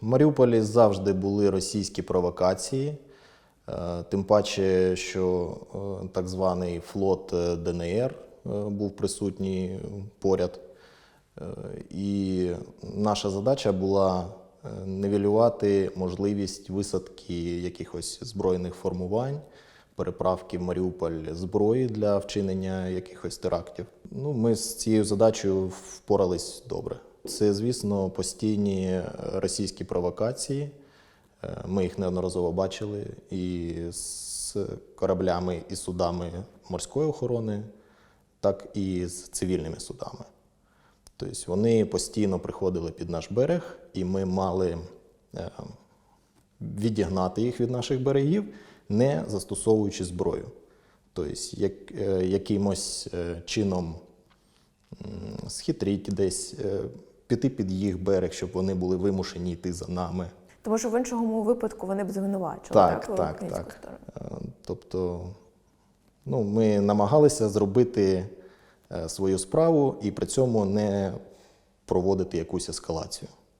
В Маріуполі завжди були російські провокації, е, тим паче, що е, так званий флот е, ДНР був присутній поряд. І наша задача була нивелювати можливість висадки якихось збройних формувань, переправки в Маріуполь зброї для вчинення якихось терактів. Ну, ми з цією задачею впорались добре. Це, звісно, постійні е, російські провокації. Е, Ми їх неодноразово бачили і з кораблями і судами морської охорони, так і з цивільними судами. Тобто вони постійно приходили під наш берег, і ми мали е, відігнати їх від наших берегів, не застосовуючи зброю. Тобто, як, якимось чином м, схитрити десь, піти під їх берег, щоб вони були вимушені йти за нами. Тому що в іншому випадку вони б звинувачили Так, так, так, так. сторону. Е, Тобто, ну, ми намагалися зробити е, свою справу і при цьому не проводити якусь ескалацію.